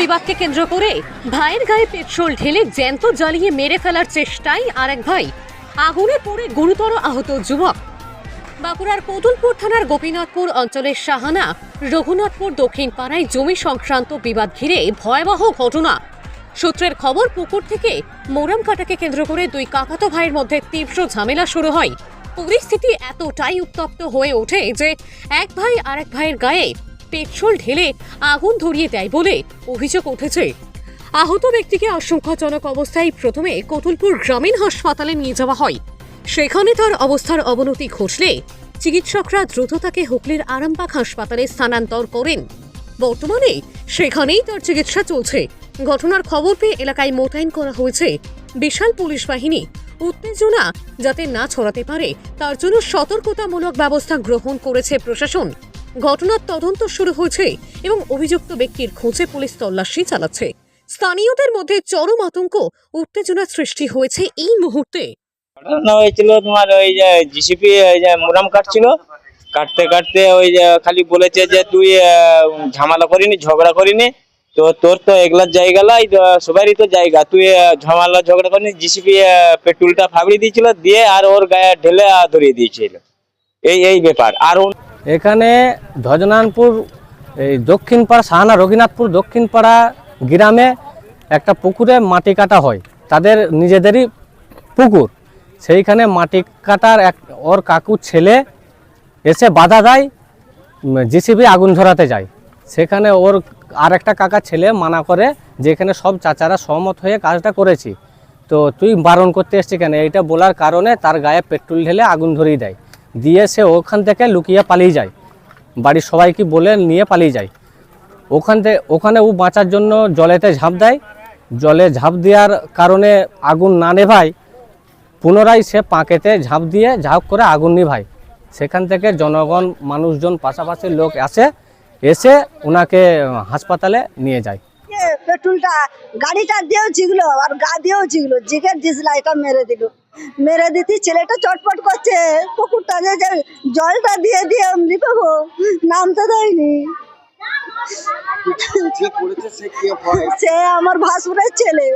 বিবাদকে কেন্দ্র করে ভাইয়ের গায়ে পেট্রোল ঢেলে জ্যান্ত জ্বালিয়ে মেরে ফেলার চেষ্টায় এক ভাই। আগুনে পড়ে গুরুতর আহত যুবক। বাঁকুড়ার কতুলপুর থানার গোপীনাথপুর অঞ্চলের সাহানা রঘুনাথপুর দক্ষিণ পাড়ায় জমি সংক্রান্ত বিবাদ ঘিরে ভয়াবহ ঘটনা। সূত্রের খবর, পুকুর থেকে মোরাম কাটাকে কেন্দ্র করে দুই কাকাতো ভাইয়ের মধ্যে তীব্র ঝামেলা শুরু হয়। পরিস্থিতি এতটাই উত্তপ্ত হয়ে ওঠে যে এক ভাই আরেক ভাইয়ের গায়ে পেট্রোল ঢেলে আগুন ধরিয়ে দেয় বলে অভিযোগ উঠেছে। আহত ব্যক্তিকে আশঙ্কাজনক অবস্থায় প্রথমে কতুলপুর গ্রামীণ হাসপাতালে নিয়ে যাওয়া হয়। সেখানে তার অবস্থার অবনতি ঘটলে চিকিৎসকরা দ্রুত তাকে হুগলির আরামবাগ হাসপাতালে স্থানান্তর করেন। বর্তমানে সেখানেই তার চিকিৎসা চলছে। ঘটনার খবর পেয়ে এলাকায় মোতায়েন করা হয়েছে বিশাল পুলিশ বাহিনী। উত্তেজনা যাতে না ছড়াতে পারে, তার জন্য সতর্কতামূলক ব্যবস্থা গ্রহণ করেছে প্রশাসন। ঘটনার তদন্ত শুরু হয়েছে এবং অভিযুক্ত ব্যক্তির খোঁজে পুলিশ তল্লাশি চালাচ্ছে। স্থানীয়দের মধ্যে চরম আতঙ্ক, উত্তেজনা সৃষ্টি হয়েছে এই মুহূর্তে। ঘটনা হয়েছিল তোমার ওই যে জিসিপি ওই যে মোরাম কাটছিল। কাটতে কাটতে ওই যে খালি বলেছে যে তুই ঝামেলা করিনি, ঝগড়া করিনি। তো তোর তো এগুলার জায়গা লাই সবারই তো জায়গা। তুই ঝামেলা, ঝগড়া করিনি জিসিপি পেট্রোলটা ফাবড়ি দিয়েছিল, দিয়ে আর ওর গায়ে ঢেলে ধরিয়ে দিয়েছিল। এই এই ব্যাপার। আর এখানে ধজনানপুর এই দক্ষিণপাড়া সাহানা রঘুনাথপুর দক্ষিণপাড়া গ্রামে একটা পুকুরে মাটি কাটা হয়। তাদের নিজেদেরই পুকুর। সেইখানে মাটি কাটার এক, ওর কাকুর ছেলে এসে বাধা দেয়, জিসিবি আগুন ধরাতে যায়। সেখানে ওর আর একটা কাকার ছেলে মানা করে যে এখানে সব চাচারা সহমত হয়ে কাজটা করেছি। তো তুই বারণ করতে এসছি কেন? এইটা বলার কারণে তার গায়ে পেট্রোল ঢেলে আগুন ধরিয়ে দেয়। দিয়ে সে ওখান থেকে লুকিয়ে পালিয়ে যায়। বাড়ির সবাইকে বলে নিয়ে পালিয়ে যায়। ওখান থেকে ওখানে ও বাঁচার জন্য জলেতে ঝাঁপ দেয়। জলে ঝাঁপ দেওয়ার কারণে আগুন না নেভায়। পুনরায় সে পাঁকেতে ঝাঁপ দিয়ে ঝাঁপ করে আগুন নিভায়। সেখান থেকে জনগণ, মানুষজন, পাশাপাশি লোক আসে। এসে ওনাকে হাসপাতালে নিয়ে যায়। পেট্রোলটা গাড়িটা দিয়েও জিগলো আর গা দিয়েও জিগলো জিগে ডিসলাইটা মেরে দিল। মেরে দিতে ছেলেটা চটপট করছে পুকুরটা যে জলটা দিয়ে দিয়ে এমনি পাবো নামতে দেয়নি। সে আমার ভাসুরের ছেলে।